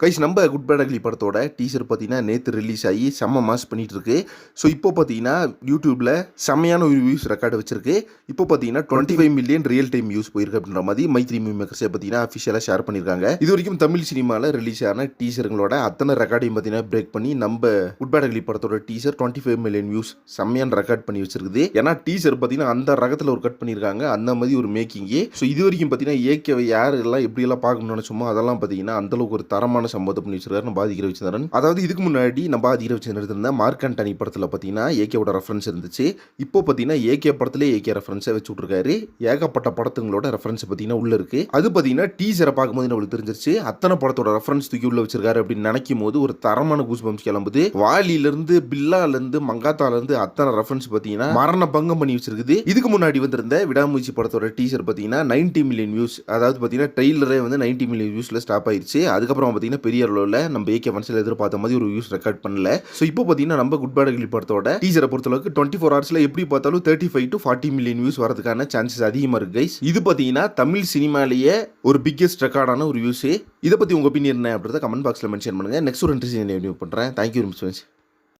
Guys நம்ம good bad ugly படத்தோட teaser பார்த்தீங்கன்னா நேற்று ரிலீஸ் ஆகி செம்ம மாஸ் பண்ணிகிட்ருக்கு ஸோ இப்போ பார்த்தீங்கன்னா யூடியூப்பில் செம்மையான ஒரு வியூஸ் ரெக்கார்டு வச்சிருக்கு. இப்போ பார்த்தீங்கன்னா twenty five million real time views போயிருக்கு அப்படின்ற மாதிரி மைத்ரி மூவி மேக்கர்ஸை பார்த்தீங்கன்னா அஃபிஷியலாக ஷேர் பண்ணியிருக்காங்க இது வரைக்கும் தமிழ் சினிமாவில் ரிலீஸ் ஆன டீசருங்களோட அத்தனை ரெக்கார்டையும் பார்த்தீங்கன்னா பிரேக் பண்ணி நம்ம குட் பேட் அக்லி படத்தோட teaser twenty five million views செம்மையான ரெக்கார்ட் பண்ணி வச்சிருக்குது. ஏன்னா டீசர் பார்த்தீங்கன்னா அந்த ரகத்தில் ஒரு கட் பண்ணியிருக்காங்க அந்த மாதிரி ஒரு மேக்கிங்கே ஸோ இது வரைக்கும் பார்த்தீங்கன்னா ஏகேவை யார் எல்லாம் எப்படியெல்லாம் பார்க்கணும்னு நினச்சோமோ அதெல்லாம் பார்த்தீங்கன்னா அந்த அளவுக்கு ஒரு தரமான சம்பவத்தை பண்ணி வச்சிருக்காரு. நம்ம ஆதிக்கிற அதாவது இதுக்கு முன்னாடி நம்ம ஆதிக்கிற வச்சிருந்த இருந்த மார்க் அண்டனி படத்தில் பார்த்தீங்கன்னா ஏகேவோட ரெஃபரன்ஸ் இருந்துச்சு. இப்போ பார்த்தீங்கன்னா ஏகே படத்திலே ஏகே ரெஃபரன்ஸை வச்சு விட்ருக்காரு ஏகப்பட்ட படத்துங்களோட ரெஃபரன்ஸ் பார்த்தீங்கன்னா உள்ள இருக்கு. அது பார்த்தீங்கன்னா டீசரை பார்க்கும்போது நம்மளுக்கு தெரிஞ்சிருச்சு? அத்தனை படத்தோட ரெஃபரன்ஸ் தூக்கி உள்ள வச்சிருக்காரு அப்படின்னு நினைக்கும் போது ஒரு தரமான கூஸ் பம்ஸ் கிளம்புது. வாலியிலிருந்து பில்லாலேருந்து மங்காத்தாலேருந்து அத்தனை ரெஃபரன்ஸ் பார்த்தீங்கன்னா மரண பங்கம் பண்ணி வச்சிருக்குது. இதுக்கு முன்னாடி வந்திருந்த விடாமுயற்சி படத்தோட டீசர் பார்த்தீங்கன்னா 90 மில்லியன் வியூஸ் அதாவது பார்த்தீங்கன்னா ட்ரெயிலரே வந்து 90 மில்லியன் வியூஸில் ஸ்டாப் ஆயிடுச்சு அதுக்கப்புறம் பார்த்தீங்கன்னா பெரிய அளவில் நம்ம ஏகே மனசில் எதிர்பார்த்த மாதிரி ஒரு வியூஸ் ரெக்கார்ட் பண்ணல. ஸோ இப்போ பார்த்தீங்கன்னா நம்ம குட் பேட் கிளி படத்தோட டீசரை பொறுத்தளவுக்கு டுவெண்ட்டி ஃபோர் ஹவர்ஸில் எப்படி பார்த்தாலும் thirty five to forty million views வரதுக்கான சான்சஸ் அதிகமாக இருக்கு கைஸ் இது பார்த்தீங்கன்னா தமிழ் சினிமாலேயே ஒரு பிக்கெஸ்ட் ரெக்கார்டான ஒரு வியூஸ் இதை பற்றி உங்கள் ஒப்பீனியன் என்ன அப்படின்றத கமெண்ட் பாக்ஸில் மென்ஷன் பண்ணுங்கள் நெக்ஸ்ட் ஒரு இன்ட்ரெஸ்டிங் பண்ணுறேன் தேங்க்யூ மிஸ்